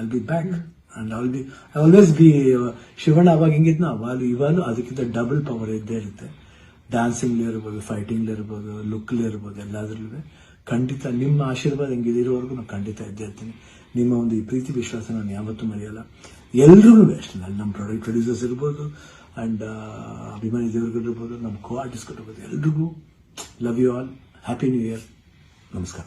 I'll be back and all be I always be Shivanna ಅವಾಗ ಹಿಂಗಿದ್ನ ಅವಾಗ ಇವಾಗಲೂ ಅದಕ್ಕಿಂತ ಡಬಲ್ ಪವರ್ ಇದ್ದೇ ಇರುತ್ತೆ. ಡ್ಯಾನ್ಸಿಂಗ್ಲಿ ಇರ್ಬೋದು ಫೈಟಿಂಗ್ಲಿ ಇರ್ಬೋದು ಲುಕ್ಲಿ ಇರ್ಬೋದು ಎಲ್ಲಾದ್ರಲ್ಲೂ ಖಂಡಿತ ನಿಮ್ಮ ಆಶೀರ್ವಾದ ಹಿಂಗಿದಿರೋವರೆಗೂ ನಾನು ಖಂಡಿತ ಇದ್ದೇ ಇರ್ತೀನಿ. ನಿಮ್ಮ ಒಂದು ಈ ಪ್ರೀತಿ ವಿಶ್ವಾಸ ನಾನು ಯಾವತ್ತೂ ಮರೆಯಲ್ಲ. ಎಲ್ರಿಗೂ ಅಲ್ಲಿ ನಮ್ಮ ಪ್ರಾಡಕ್ಟ್ ಪ್ರೊಡ್ಯೂಸರ್ಸ್ ಇರ್ಬೋದು ಅಂಡ್ ಅಭಿಮಾನಿ ದೇವರುಗಳಿರ್ಬೋದು, ನಮ್ಮ ಕೋ ಆರ್ಟಿಸ್ಟ್ಗಳಿರ್ಬೋದು ಎಲ್ರಿಗೂ love you all happy new year ನಮಸ್ಕಾರ.